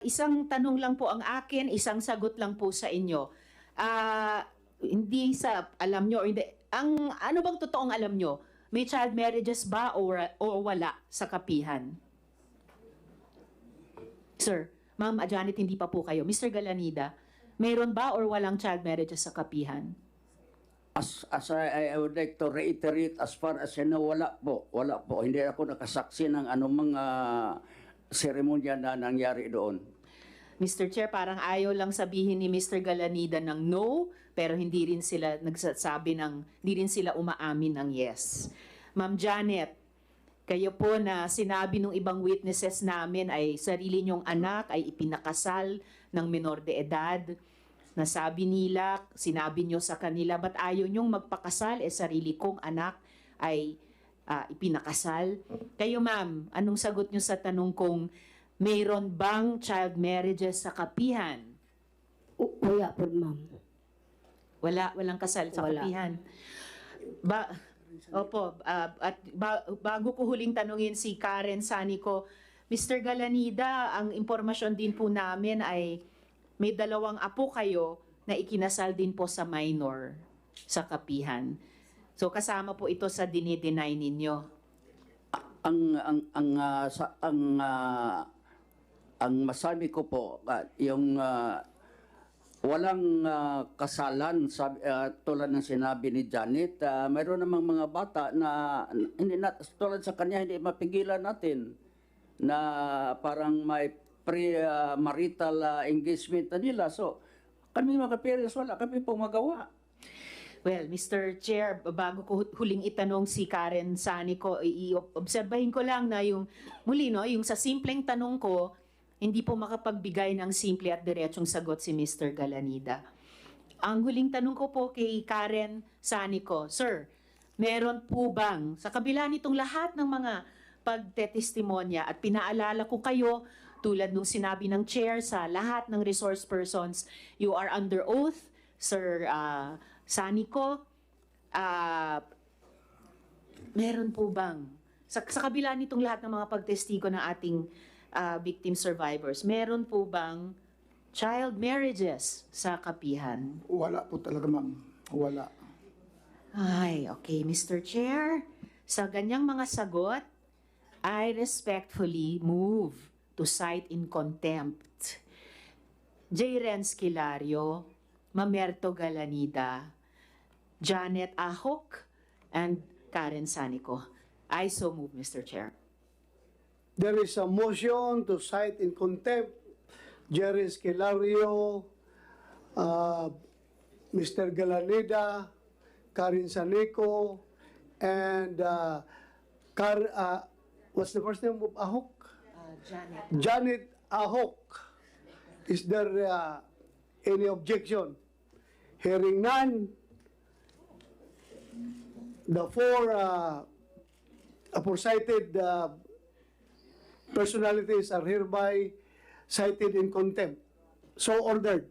Isang tanong lang po ang akin, isang sagot lang po sa inyo. Ah, hindi sa alam nyo, hindi, ang ano bang totoong alam nyo? May child marriages ba o, o wala sa kapihan? Sir, Ma'am Janet, hindi pa po kayo. Mr. Galanida, mayroon ba or walang child marriages sa kapihan? As, as I, I would like to reiterate, as far as I know, wala po. Wala po. Hindi ako nakasaksi ng anumang uh, seremonya na nangyari doon. Mr. Chair, parang ayaw lang sabihin ni Mr. Galanida ng no, pero hindi rin sila nagsasabi ng, hindi rin sila umaamin ng yes. Ma'am Janet, kayo po na sinabi ng ibang witnesses namin ay sarili niyong anak ay ipinakasal ng menor de edad. Nasabi nila, sinabi niyo sa kanila, ba't ayaw niyong magpakasal? Eh sarili kong anak ay ah, ipinakasal. Kayo ma'am, anong sagot niyo sa tanong kong mayroon bang child marriages sa kapihan? W- Wala po, ma'am. Wala, walang kasal sa Wala. kapihan. Ba, opo, ah, at ba- bago ko huling tanungin si Karen Sanico, Mr. Galanida, ang impormasyon din po namin ay may dalawang apo kayo na ikinasal din po sa minor sa kapihan. So kasama po ito sa dinideny ninyo. Ang ang ang ah, sa ang ah, ang masabi ko po ah, yung ah, walang ah, kasalan sabi, ah, tulad ng sinabi ni Janet ah, mayroon namang mga bata na hindi na tulad sa kanya hindi mapigilan natin na parang may pre-marital ah, engagement na nila so kami mga parents wala kami pong magawa Well, Mr. Chair, bago ko hu- huling itanong si Karen Sani ko, i- i-obserbahin ko lang na yung, muli no, yung sa simpleng tanong ko, hindi po makapagbigay ng simple at diretsong sagot si Mr. Galanida. Ang huling tanong ko po kay Karen Sani ko, Sir, meron po bang, sa kabila nitong lahat ng mga pagtetestimonya at pinaalala ko kayo, tulad nung sinabi ng chair sa lahat ng resource persons, you are under oath, Sir ah, Sanico, ah, meron po bang, sa, sa kabila nitong lahat ng mga pagtestigo ng ating ah, victim survivors, meron po bang child marriages sa kapihan? Wala po talaga, ma'am. Wala. Ay, okay, Mr. Chair. Sa ganyang mga sagot, I respectfully move to cite in contempt J. Renz Kilario, Mamerto Galanida, Janet Ahok, and Karen Sanico. I so move, Mr. Chair. There is a motion to cite in contempt Jerry Esquilario, uh, Mr. Galanida, Karin Sanico, and uh, Kar, uh, what's the first name of Ahok? Janet. Janet Ahok. Is there uh, any objection? Hearing none, the four uh, aforecited uh, personalities are hereby cited in contempt. So ordered.